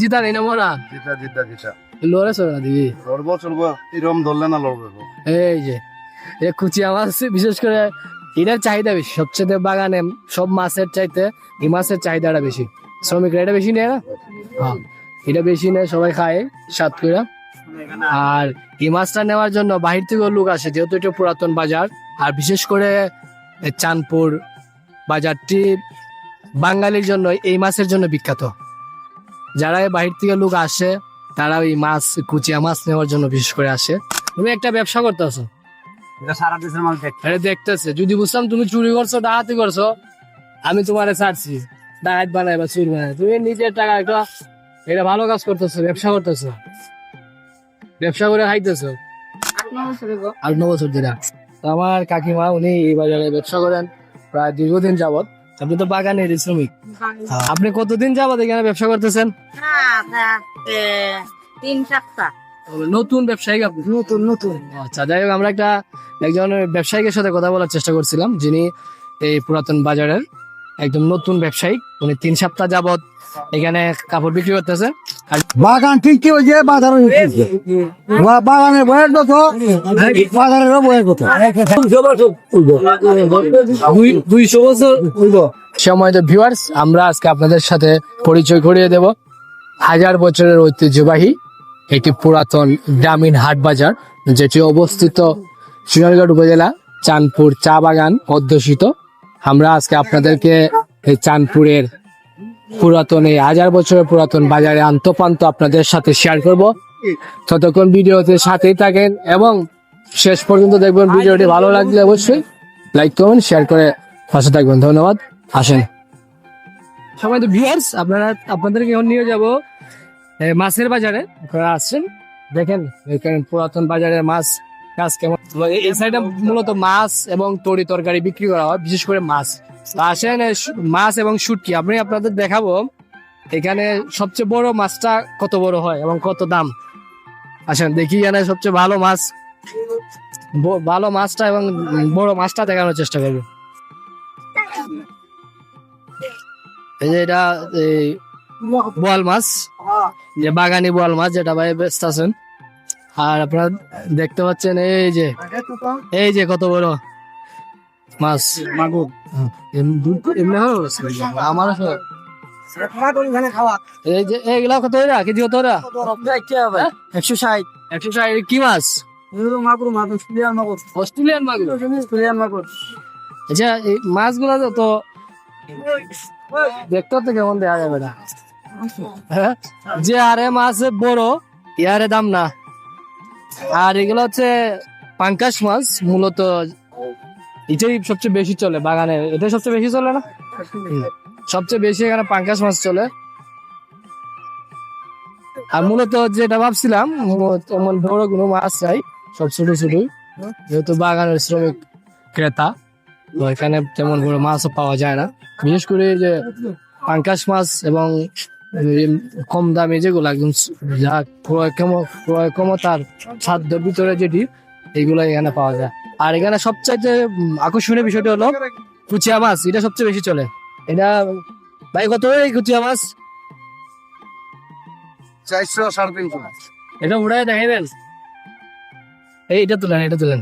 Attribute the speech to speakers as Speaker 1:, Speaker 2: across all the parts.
Speaker 1: জিতা নেই না মোরা
Speaker 2: জিতা জিতা জিতা।
Speaker 1: লড়ে না দিবি।
Speaker 2: লড়বো চলবো এরম ধরলে না লড়বো
Speaker 1: এই যে এ কুচিয়া মাছ বিশেষ করে এটার চাহিদা বেশি সবচেয়ে বাগানে সব মাছের চাইতে এই মাছের চাহিদাটা বেশি শ্রমিকরা এটা বেশি নেয় না? হ্যাঁ এটা বেশি নেয় সবাই খায় সাত করে। আর এই মাছটা নেওয়ার জন্য বাহির থেকেও লোক আসে যেহেতু এটা পুরাতন বাজার। আর বিশেষ করে চাঁদপুর বাজারটি বাঙালির জন্য এই মাছের জন্য বিখ্যাত। যারা এই বাহির থেকে লোক আসে তারা ওই মাছ কুচিয়া মাছ নেওয়ার জন্য বিশেষ করে আসে। তুমি একটা ব্যবসা করতেছো
Speaker 3: সারা দেশের মাল
Speaker 1: এটা দেখতেছে। যদি বুঝতাম তুমি চুরি করছ ডাকাতি করছ আমি তোমারে ছাড়ছি। ডাকাত বানাই বা চুরি বানাই তুমি নিজের টাকা একটা এটা ভালো কাজ করতেছো ব্যবসা করতেছো। ব্যবসা করে খাইতেছো। আট ন বছর আমার কাকিমা উনি এই বাজারে ব্যবসা করেন। প্রায় দীর্ঘদিন যাবত আপনি তো বাগানের শ্রমিক। আপনি কতদিন যাব এখানে ব্যবসা করতেছেন?
Speaker 4: তিন সপ্তাহ।
Speaker 1: নতুন ব্যবসায়িক আপনি? নতুন নতুন। আচ্ছা যাই হোক আমরা একটা একজন ব্যবসায়িকের সাথে কথা বলার চেষ্টা করছিলাম যিনি এই পুরাতন বাজারের একদম নতুন ব্যবসায়ী উনি তিন সপ্তাহ যাবত এখানে কাপড় বিক্রি করতেছে। আর
Speaker 3: বাগান ঠিক কি হয়েছে বাজারে বাগানের বয়স কত? বাজারের বয়স কত?
Speaker 1: দুইশো বছর। সময়ত ভিউয়ার্স আমরা আজকে আপনাদের সাথে পরিচয় করিয়ে দেব। হাজার বছরের ঐতিহ্যবাহী একটি পুরাতন গ্রামীণ হাট বাজার যেটি অবস্থিত শিয়ালগড় উপজেলা চাঁদপুর চা বাগান অধ্যুষিত। আমরা আজকে আপনাদেরকে এই চাঁদপুরের পুরাতন, এই হাজার বছরের পুরাতন বাজারে আন্তপান্ত আপনাদের সাথে শেয়ার করব। ততক্ষণ ভিডিওতে সাথেই থাকেন এবং শেষ পর্যন্ত দেখবেন ভিডিওটি ভালো লাগলে অবশ্যই লাইক করবেন শেয়ার করে পাশে থাকবেন। ধন্যবাদ। আসেন। সবাই তো ভিউয়ার্স আপনারা, আপনাদেরকে এখন নিয়ে যাব মাছের বাজারে। আপনারা আসছেন, দেখেন পুরাতন বাজারের মাছ কাজ কেমন? এই- সাইডে মূলত মাছ এবং তরি তরকারি বিক্রি করা হয় বিশেষ করে মাছ। আসেন মাছ এবং শুটকি। আপনি আপনাদের দেখাবো এখানে সবচেয়ে বড় মাছটা কত বড় হয় এবং কত দাম। আসেন দেখি এখানে সবচেয়ে ভালো মাছ। ভালো মাছটা এবং বড় মাছটা দেখানোর চেষ্টা করব। এই যে এটা এই বোয়াল মাছ যে বাগানি বোয়াল মাছ যেটা ভাই ব্যস্ত আছেন আর আপনারা দেখতে পাচ্ছেন এই যে এই যে কত বড় মাছ। মাগুর। এমনি আমার এই যে এইগুলা কত এরা কেজি কত
Speaker 3: একশো ষাট।
Speaker 1: একশো ষাট কি মাছ?
Speaker 3: মাগুর মাগুর।
Speaker 1: অস্ট্রেলিয়ান মাগুর?
Speaker 3: সুলিয়ান মাগুর।
Speaker 1: আচ্ছা এই মাছগুলো তো তো দেখতে তো কেমন দেখা যাবে না। হ্যাঁ? যে আরে মাছ বড় ইয়ারে দাম না। আর এগুলো হচ্ছে পাঙ্কাশ মাছ, মূলত এটাই সবচেয়ে বেশি চলে বাগানে। এটা সবচেয়ে বেশি চলে না? সবচেয়ে বেশি এখানে পাঙ্কাশ মাছ চলে। আর মূলত যেটা ভাবছিলাম তেমন বড় কোনো মাছ চাই সব ছোট ছোটই। যেহেতু বাগানের শ্রমিক ক্রেতা, তো এখানে তেমন বড় মাছও পাওয়া যায় না। বিশেষ করে যে পাঙ্কাশ মাছ এবং কম দামে যেগুলো একদম যা ক্রয় ক্রয় ক্ষমতার সাধ্যের ভিতরে যেটি এইগুলো এখানে পাওয়া যায়। আর এখানে সবচাইতে আকর্ষণীয় বিষয়টি হলো কুচিয়া মাছ এটা সবচেয়ে বেশি চলে। এটা ভাই কত এই কুচিয়া মাছ?
Speaker 2: চারশো সাড়ে তিনশো।
Speaker 1: এটা উড়াই দেখাইবেন? এই এটা তুলেন এটা তুলেন।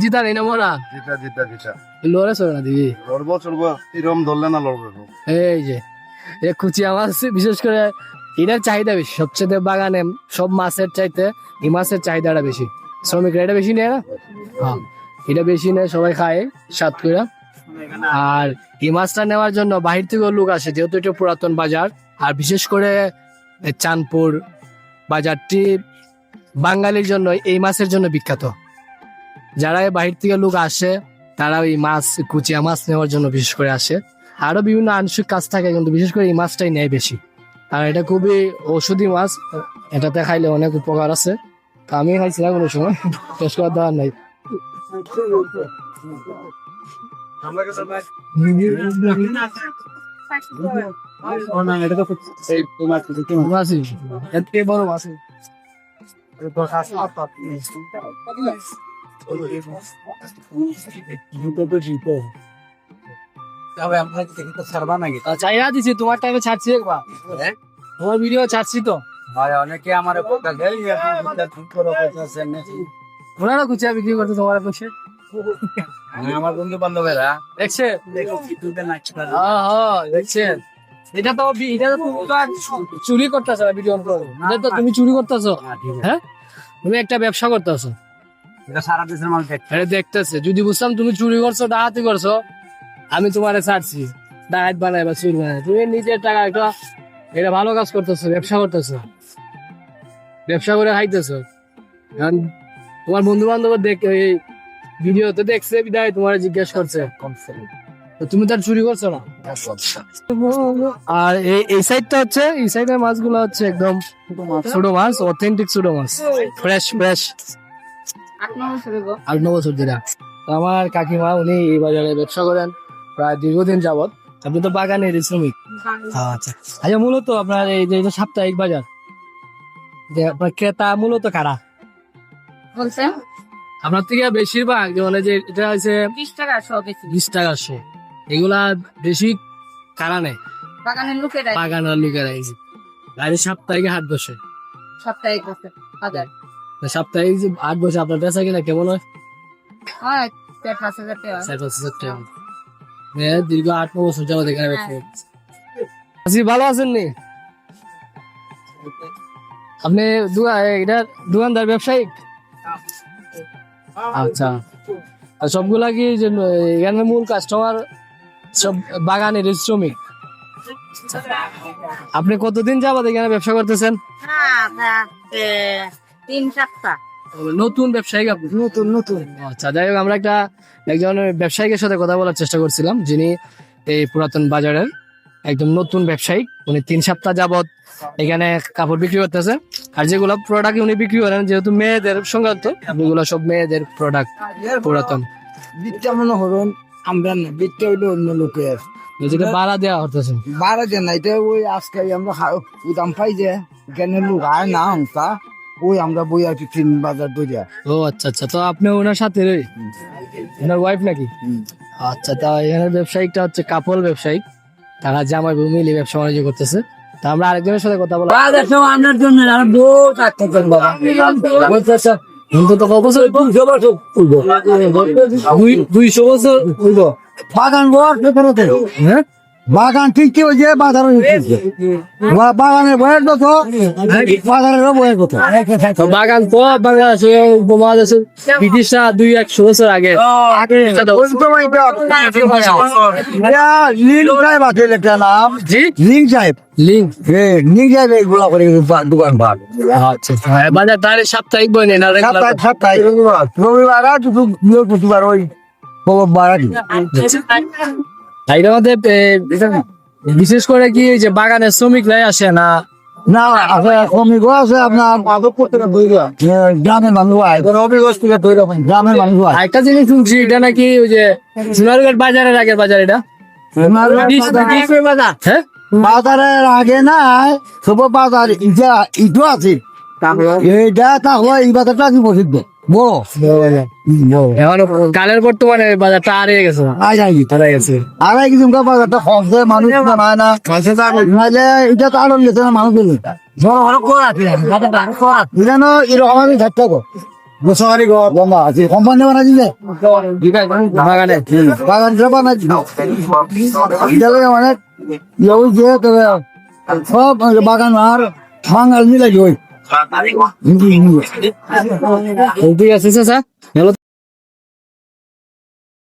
Speaker 1: জিতা নেই না মোরা?
Speaker 2: জিতা জিতা জিতা।
Speaker 1: লড়ে চলে না দিদি
Speaker 2: লড়বো চলবো এরম ধরলে না লড়বো
Speaker 1: এই যে এ কুচিয়া মাছ বিশেষ করে এটার চাহিদা বেশি। সবচেয়ে বাগানে সব মাছের চাইতে এই মাছের চাহিদাটা বেশি। শ্রমিকরা এটা বেশি নেয় না? হ্যাঁ এটা বেশি নেয় সবাই খায় সাত করে। আর এই মাছটা নেওয়ার জন্য বাহির থেকেও লোক আসে যেহেতু এটা পুরাতন বাজার। আর বিশেষ করে চাঁদপুর বাজারটি বাঙালির জন্য এই মাছের জন্য বিখ্যাত। যারা এই বাহির থেকে লোক আসে তারা ওই মাছ কুচিয়া মাছ নেওয়ার জন্য বিশেষ করে আসে। আরও বিভিন্ন আংশিক কাজ থাকে কিন্তু বিশেষ করে এই মাছটাই নেয় বেশি। আর এটা খুবই ঔষধি মাছ এটাতে খাইলে অনেক উপকার আছে। তা আমি খাইছি না কোনো সময় শেষ করার দেওয়ার নাই।
Speaker 3: এই তোমার
Speaker 1: মাছ? এর থেকে বড় মাছ।
Speaker 3: তবে আমরা দেখি তো ছাড়বা নাকি
Speaker 1: চাইরা দিছি তোমার টাইমে ছাড়ছি একবার। তোমার ভিডিও ছাড়ছি তো।
Speaker 3: ভাই অনেকে আমার কথা দেয় তুমি করো কইতাছেন নাকি
Speaker 1: ওনারা কুচিয়া বিক্রি করতে তোমার পাশে
Speaker 3: আমার বন্ধু বান্ধবেরা
Speaker 1: দেখছে?
Speaker 3: ইউটিউবে নাচ করে।
Speaker 1: হ্যাঁ হ্যাঁ দেখছেন এটা তো এটা তো তুমি চুরি করতেছো ভিডিও এটা তো তুমি চুরি করতেছো। হ্যাঁ? তুমি একটা ব্যবসা করতেছো।
Speaker 3: সারা দেশের মানুষ
Speaker 1: দেখতেছে। যদি বুঝতাম তুমি চুরি করছ করছ, আমি তোমারে ছাড়ছি। বানাই বা চুরি বানাই তুমি নিজের টাকা একটা, এটা ভালো কাজ করতেছো, ব্যবসা করতেছো। ব্যবসা করে খাইতেছো। তোমার বন্ধু বান্ধব দেখ এই ভিডিও তো দেখছে, বিদায় তোমার জিজ্ঞেস করছে। তুমি তার চুরি করছ না? আর এই এই সাইডটা হচ্ছে, এই সাইডের মাছগুলো হচ্ছে একদম ছোট মাছ অথেন্টিক ছোট মাছ। ফ্রেশ ফ্রেশ আট ন বছর ধরে। তো আমার কাকিমা উনি এই বাজারে ব্যবসা করেন প্রায় দীর্ঘদিন যাবত আপনি তো বাগানের শ্রমিক। আচ্ছা। আচ্ছা মূলত আপনার এই যে সাপ্তাহিক বাজার যে আপনার ক্রেতা মূলত কারা?
Speaker 4: বলছে
Speaker 1: আপনার থেকে বেশিরভাগ যে মানে যে এটা হচ্ছে
Speaker 4: বিশ টাকা শো বেশি।
Speaker 1: টাকা শো এগুলা বেশি কারা নেয়?
Speaker 4: বাগানের লোকেরা
Speaker 1: বাগানের লোকেরা এই সাপ্তাহিক হাট বসে।
Speaker 4: সাপ্তাহিক হাজার
Speaker 1: তো সাপ্তাহিক যে হাট বসে আপনার বেচা কিনা কেমন হয়?
Speaker 4: হয় চার পাঁচ হাজার টাকা।
Speaker 1: হ্যাঁ, দীর্ঘ আট ন বছর যাবত এখানে ব্যবসা ভালো আছেন নি? আপনি এটা দোকানদার ব্যবসায়িক? আচ্ছা। আর সবগুলা কি এখানে মূল কাস্টমার সব বাগানের শ্রমিক? আপনি কতদিন যাবত এখানে ব্যবসা করতেছেন?
Speaker 4: তিন সপ্তাহ।
Speaker 1: নতুন ব্যবসায়িক আপনি? নতুন নতুন। আচ্ছা যাই হোক আমরা একটা একজন ব্যবসায়িকের সাথে কথা বলার চেষ্টা করছিলাম যিনি এই পুরাতন বাজারের একদম নতুন ব্যবসায়িক উনি তিন সপ্তাহ যাবত এখানে কাপড় বিক্রি করতেছে আর যেগুলো প্রোডাক্ট উনি বিক্রি করেন যেহেতু মেয়েদের সংক্রান্ত এগুলো সব মেয়েদের প্রোডাক্ট পুরাতন।
Speaker 3: বিটটা মনে হরুন আমরা না বিটটা হইল অন্য লোকের
Speaker 1: যেটা ভাড়া দেওয়া হতেছে
Speaker 3: বারো জন না এটা ওই আজকে আমরা খা- দাম পাই যে কেন লোক আয় না তা ওই আমরা বই আছি তিন বাজার দরিয়া।
Speaker 1: ও আচ্ছা আচ্ছা। তো আপনি ওনার সাথে রই? ওনার ওয়াইফ নাকি? আচ্ছা তা এখানে ব্যবসায়িকটা হচ্ছে কাপড় ব্যবসায়িক। তারা জামাই বউ মিলে ব্যবসা বাণিজ্য করতেছে। তা আমরা আরেকজনের সাথে কথা বলা
Speaker 3: বাজার সব আনার জন্য আর বহু থাকতেন বাবা। বলতেছে
Speaker 1: অন্তত কত বছর
Speaker 3: দুইশো বছর
Speaker 1: দুইশো বছর
Speaker 3: বাগান বর
Speaker 1: হ্যাঁ?
Speaker 3: বাগান ঠিক কি হয়েছে? বাজারে বাগানের বয়স কত? বয়স কত?
Speaker 1: তো বাগান তো বাংলাদেশে উপমহাদেশে ব্রিটিশরা দুই একশো বছর আগে।
Speaker 3: লিঙ্ক সাহেব আছে একটা নাম।
Speaker 1: জি?
Speaker 3: লিঙ্ক সাহেব।
Speaker 1: লিঙ্ক
Speaker 3: লিঙ্ক সাহেব এইগুলা করে দোকান ভাগ
Speaker 1: আচ্ছা হ্যাঁ, বাজার তাহলে সাপ্তাহিক বই
Speaker 3: রবিবার আর শুধু বৃহস্পতিবার ওই বাড়া
Speaker 1: মধ্যে বিশেষ করে কি ওই যে বাগানের শ্রমিকরাই আসে না?
Speaker 3: না আছে শ্রমিক আছে আপনার মাদক করতে গ্রামের মানুষ হয় থেকে তৈরি গ্রামের মানুষ হয়
Speaker 1: একটা জিনিস শুনছি এটা নাকি ওই যে সোনারগঞ্জ বাজারের আগের বাজার এটা? হ্যাঁ?
Speaker 3: বাজারের আগে নাই সব বাজার ইটা ইটো আছে। এইটা তাহলে এই বাজারটা কি প্রসিদ্ধ। বড়?
Speaker 1: এখন কালের বর্তমানে বাজারটা হারিয়ে গেছে। হারিয়ে গেছে
Speaker 3: আর কিছু বাজারটা কমছে মানুষ বানায় না নাহলে এটা তো আরও গেছে না মানুষ এরকম আমি থাকতে গোসারি গো। গঙ্গা আছে কোম্পানি বানাই দিলে
Speaker 1: বাগানে।
Speaker 3: বাগান বানাই দিলে অনেক ইয়ে তবে সব বাগান আর বাঙাল মিলাই ওই।
Speaker 1: ঠিক আছে স্যার